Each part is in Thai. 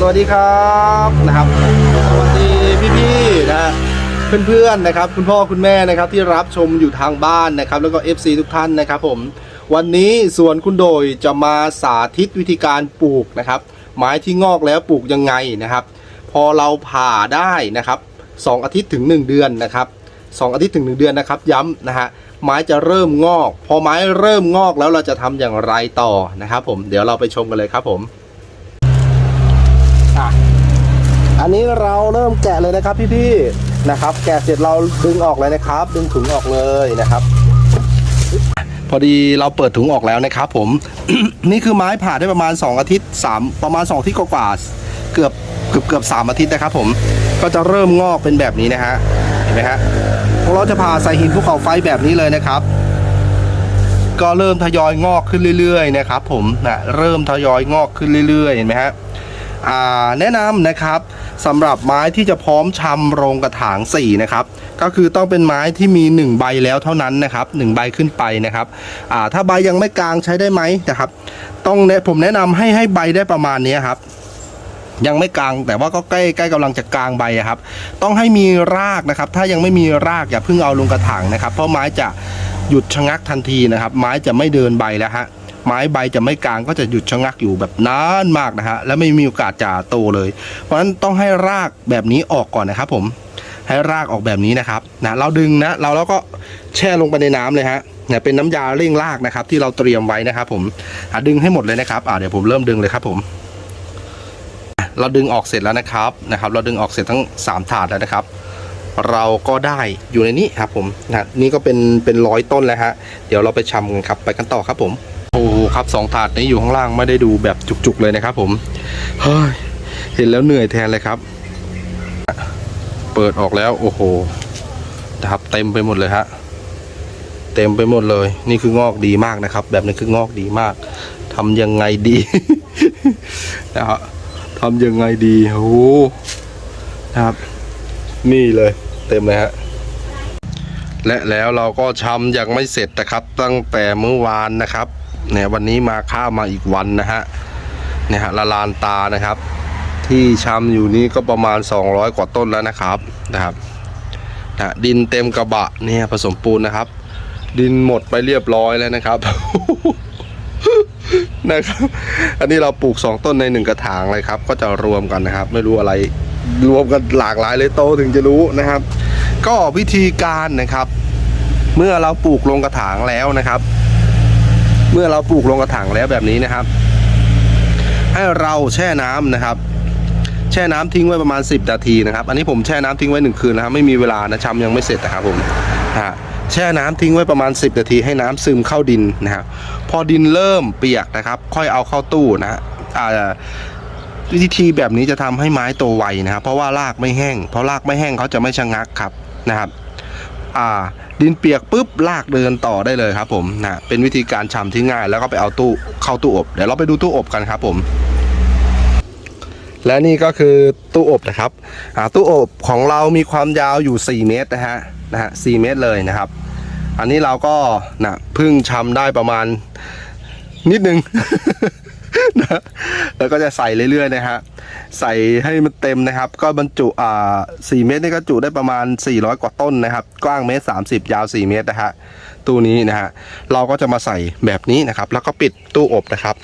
สวัสดีครับนะครับสวัสดีพี่ๆนะฮะเพื่อนๆนะครับ คุณพ่อคุณแม่นะครับที่รับชมอยู่ทางบ้านนะครับ แล้วก็ FC ทุกท่านนะครับผมวันนี้สวนคุณโดยจะมาสาธิตวิธีการปลูกนะครับไม้ที่งอกแล้วปลูกยังไงนะครับ พอเราผ่าได้นะครับสองอาทิตย์ถึง 1 เดือนนะครับสองอาทิตย์ถึง 1 เดือนนะครับย้ำนะฮะไม้จะเริ่มงอก พอไม้เริ่มงอกแล้วเราจะทำอย่างไรต่อนะครับผมเดี๋ยวเราไปชมกันเลยครับผม อะอันนี้เราเริ่มแกะเลยนะครับพี่ๆนะครับ แกะเสร็จเราดึงออกเลยนะครับ ดึงถุงออกเลยนะครับ พอดีเราเปิดถุงออกแล้วนะครับ ผม นี่คือไม้ผ่าได้ประมาณ 2 อาทิตย์ 3 ประมาณ2อาทิตย์กว่าๆเกือบเกือบเกือบสามอาทิตย์นะครับ ผมก็จะเริ่มงอกเป็นแบบนี้นะฮะเห็นไหมฮะพวกเราจะผ่าใส่หินภูเขาไฟแบบนี้เลยนะครับ ก็เริ่มทยอยงอกขึ้นเรื่อยๆนะครับ ผมนะเริ่มทยอยงอกขึ้นเรื่อยๆเห็นไหมฮะ แนะนำนะครับสำหรับไม้ที่จะพร้อมชำโรงกระถาง4นะครับก็คือต้องเป็นไม้ที่มี 1 ใบแล้วเท่านั้นนะครับ1ใบขึ้นไปนะครับถ้าใบยังไม่กลางใช้ได้ไหมนะครับต้องผมแนะนำให้ให้ใบได้ประมาณนี้ครับยังไม่กลางแต่ว่าก็ใกล้ใกล้กำลังจะกลางใบครับ ต้องให้มีรากนะครับ ถ้ายังไม่มีรากอย่าเพิ่งเอาลงกระถางนะครับ เพราะไม้จะหยุดชะงักทันทีนะครับ ไม้จะไม่เดินใบแล้วฮะ ไม้ใบจะไม่กลางก็จะหยุดชะงักอยู่แบบนานมากนะฮะและไม่มีโอกาสจะโตเลย เพราะฉะนั้นต้องให้รากแบบนี้ออกก่อนนะครับผมให้รากออกแบบนี้นะครับนะเราดึงนะเราแล้วก็แช่ลงไปในน้ำเลยฮะเนี่ยเป็นน้ำยาเร่งรากนะครับ ที่เราเตรียมไว้นะครับ ผมดึงให้หมดเลยนะครับอ่าเดี๋ยวผมเริ่มดึงเลยครับผมเราดึงออกเสร็จแล้วนะครับนะครับ เราดึงออกเสร็จทั้ง 3 ถาดแล้วนะครับ เราก็ได้อยู่ในนี้ครับผมนะนี่ก็เป็นเป็นร้อยต้นแล้วฮะเดี๋ยวเราไปชำกันครับไปกันต่อครับผม ครับสองถาดนี้อยู่ข้างล่างไม่ได้ดูแบบจุกๆเลยนะครับ ผมเฮ้ยเห็นแล้วเหนื่อยแทนเลยครับ เปิดออกแล้วโอ้โหนะครับเต็มไปหมดเลยฮะเต็มไปหมดเลย นี่คืองอกดีมากนะครับ แบบนี้คืองอกดีมากทำยังไงดีนะครับทำยังไงดีโอ้โหนะครับ นี่เลย เต็มเลยฮะและแล้วเราก็ชำยังไม่เสร็จนะครับ ตั้งแต่เมื่อวานนะครับ เนี่ยวันนี้มาข้ามมาอีกวันนะฮะเนี่ยฮะละลานตานะครับ ที่ชำอยู่นี้ก็ประมาณ 200 กว่าต้นแล้วนะครับนะครับนะดินเต็มกระบะเนี่ยผสมปูนนะครับ ดินหมดไปเรียบร้อยแล้วนะครับนะครับ อันนี้เราปลูก 2 ต้นใน 1 กระถางเลยครับ ก็จะรวมกันนะครับ ไม่รู้อะไรรวมกันหลากหลายเลยโตถึงจะรู้นะครับ ก็วิธีการนะครับ เมื่อเราปลูกลงกระถางแล้วนะครับ เมื่อเราปลูกลงกระถางแล้วแบบนี้นะครับ ให้เราแช่น้ำนะครับ แช่น้ำทิ้งไว้ประมาณ 10 นาทีนะครับ อันนี้ผมแช่น้ำทิ้งไว้หนึ่งคืนนะครับไม่มีเวลานะชำยังไม่เสร็จนะครับผมฮะแช่น้ำทิ้งไว้ประมาณ 10 นาทีให้น้ำซึมเข้าดินนะครับพอดินเริ่มเปียกนะครับ ค่อยเอาเข้าตู้นะอ่าวิธีแบบนี้จะทำให้ไม้โตไวนะครับ เพราะว่ารากไม่แห้งเพราะรากไม่แห้งเขาจะไม่ชะงักครับนะครับ ดินเปียกปุ๊บรากเดินต่อได้เลยครับผมนะเป็นวิธีการชำที่ง่าย แล้วก็ไปเอาตู้เข้าตู้อบ เดี๋ยวเราไปดูตู้อบกันครับผม และนี่ก็คือตู้อบนะครับตู้อบของเรามีความยาวอยู่ 4 เมตรนะฮะนะฮะ4เมตรเลยนะครับ อันนี้เราก็นะพึ่งชำได้ประมาณนิดนึง นะแล้วก็จะใส่เรื่อยๆนะฮะใส่ให้มันเต็มนะครับ ก็บรรจุอ่า4เมตรนี่ก็จุได้ประมาณ 400 กว่าต้นนะครับ กว้างเมตร 30 ยาว 4 เมตรนะฮะตู้นี้นะฮะเราก็จะมาใส่แบบนี้นะครับ แล้วก็ปิดตู้อบนะครับ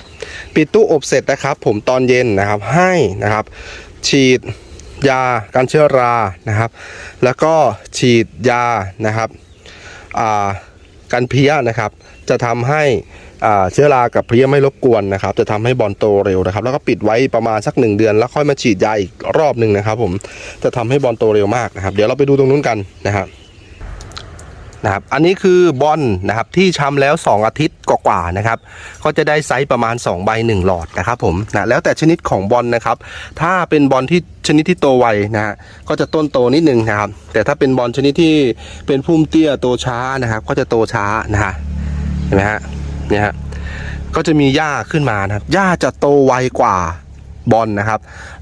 ปิดตู้อบเสร็จนะครับ ผมตอนเย็นนะครับให้นะครับ ฉีดยากันเชื้อรานะครับ แล้วก็ฉีดยานะครับอ่ากันเพี้ยนะครับ จะทำให้ เชื้อรากับเพลี้ยไม่รบกวนนะครับ จะทำให้บอลโตเร็วนะครับ แล้วก็ปิดไว้ประมาณสักหนึ่งเดือน แล้วค่อยมาฉีดยาอีกรอบหนึ่งนะครับ ผมจะทำให้บอลโตเร็วมากนะครับ เดี๋ยวเราไปดูตรงนู้นกันนะครับนะครับ อันนี้คือบอลนะครับที่ชำแล้ว 2 อาทิตย์กว่าๆนะครับ ก็จะได้ไซส์ประมาณ 2 ใบ 1 หลอดนะครับผมนะแล้วแต่ชนิดของบอลนะครับ ถ้าเป็นบอลที่ชนิดที่โตไวนะฮะก็จะต้นโตนิดนึงนะครับ แต่ถ้าเป็นบอลชนิดที่เป็นพุ่มเตี้ยโตช้านะครับ ก็จะโตช้านะฮะเห็นไหมฮะ เนี่ยฮะก็จะมีหญ้าขึ้นมานะครับหญ้าจะโตไวกว่าบอลนะครับ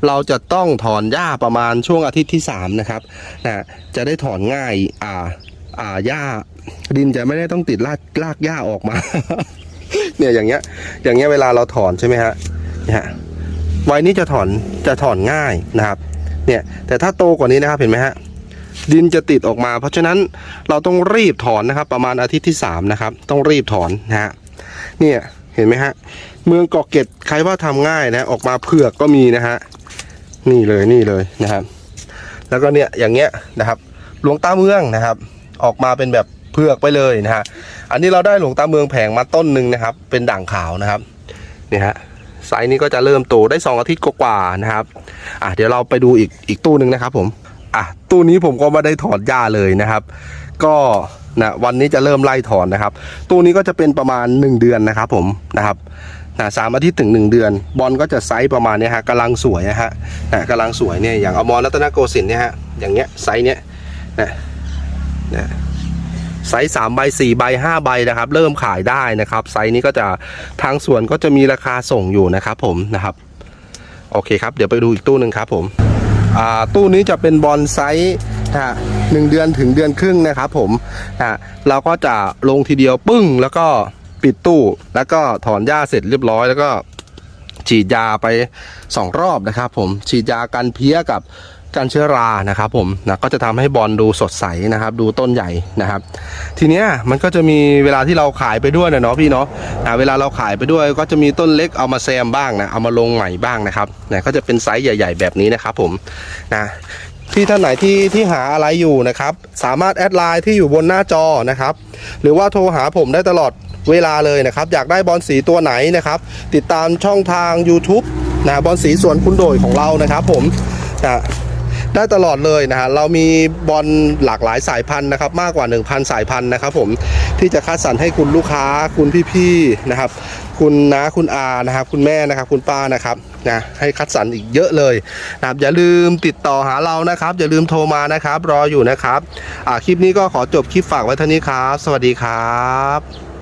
เราจะต้องถอนหญ้าประมาณช่วงอาทิตย์ที่3นะครับนะจะได้ถอนง่ายอ่าอ่าหญ้าดินจะไม่ได้ต้องติดรากรากหญ้าออกมา เนี่ยอย่างเงี้ย อย่างเงี้ยเวลาเราถอนใช่ไหมฮะเนี่ยฮะวัยนี้จะถอนจะถอนง่ายนะครับ เนี่ยแต่ถ้าโตกว่านี้นะครับเห็นไหมฮะดินจะติดออกมา เพราะฉะนั้นเราต้องรีบถอนนะครับ ประมาณอาทิตย์ที่สามนะครับต้องรีบถอนนะฮะ เนี่ยเห็นไหมฮะ เมืองเกาะเกร็ดใครว่าทำง่ายนะ ออกมาเผือกก็มีนะฮะ นี่เลยนี่เลยนะครับ แล้วก็เนี่ยอย่างเงี้ยนะครับ หลวงตาเมืองนะครับ ออกมาเป็นแบบเผือกไปเลยนะฮะ อันนี้เราได้หลวงตาเมืองแผงมาต้นหนึ่งนะครับ เป็นด่างขาวนะครับเนี่ยฮะไซส์นี้ก็จะเริ่มโตได้ 2 อาทิตย์กว่าๆนะครับ อะเดี๋ยวเราไปดูอีกอีกตู้หนึ่งนะครับผม อะตู้นี้ผมก็ไม่ได้ถอนหญ้าเลยนะครับ ก็ นะวันนี้จะเริ่มไล่ถอนนะครับ ตู้นี้ก็จะเป็นประมาณ 1 เดือนนะครับผมนะครับนะสามอาทิตย์ถึง 1 เดือน บอลก็จะไซส์ประมาณนี้ฮะกำลังสวยนะฮะนะกำลังสวยเนี่ยอย่างอมรรัตนโกสินทร์เนี่ยฮะอย่างเงี้ยไซส์เนี้ยนะนะไซส์สามใบสี่ใบห้าใบนะครับ เริ่มขายได้นะครับ ไซส์นี้ก็จะทางสวนก็จะมีราคาส่งอยู่นะครับผมนะครับโอเคครับเดี๋ยวไปดูอีกตู้หนึ่งครับผมตู้นี้จะเป็นบอลไซส์ นะฮะหนึ่งเดือนถึงเดือนครึ่งนะครับผมนะฮะเราก็จะลงทีเดียวปึ้ง แล้วก็ปิดตู้ แล้วก็ถอนหญ้าเสร็จเรียบร้อยแล้วก็ฉีดยาไปสองรอบนะครับผมฉีดยากันเพี้ยกับกันเชื้อรานะครับผมนะก็จะทำให้บอลดูสดใสนะครับ ดูต้นใหญ่นะครับ ทีเนี้ยมันก็จะมีเวลาที่เราขายไปด้วยเนาะพี่เนาะเวลาเราขายไปด้วยก็จะมีต้นเล็กเอามาแซมบ้างนะเอามาลงใหม่บ้างนะครับนะก็จะเป็นไซส์ใหญ่ ๆ แบบนี้นะครับผมนะ ที่ท่านไหนที่ที่หาอะไรอยู่นะครับ สามารถแอดไลน์ที่อยู่บนหน้าจอนะครับ หรือว่าโทรหาผมได้ตลอดเวลาเลยนะครับ อยากได้บอลสีตัวไหนนะครับ ติดตามช่องทาง YouTube นะบอลสีสวนคุณโดยของเรานะครับ ผมนะ ได้ตลอดเลยนะฮะเรามีบอลหลากหลายสายพันธุ์นะครับมากกว่า 1,000 สายพันธุ์นะครับผมที่จะคัดสรรให้คุณลูกค้าคุณพี่ๆนะครับ คุณน้าคุณอานะครับคุณแม่นะครับคุณป้านะครับนะให้คัดสรรอีกเยอะเลยนะครับอย่าลืมติดต่อหาเรานะครับ อย่าลืมโทรมานะครับ รออยู่นะครับอ่าคลิปนี้ก็ขอจบคลิปฝากไว้เท่านี้ครับ สวัสดีครับ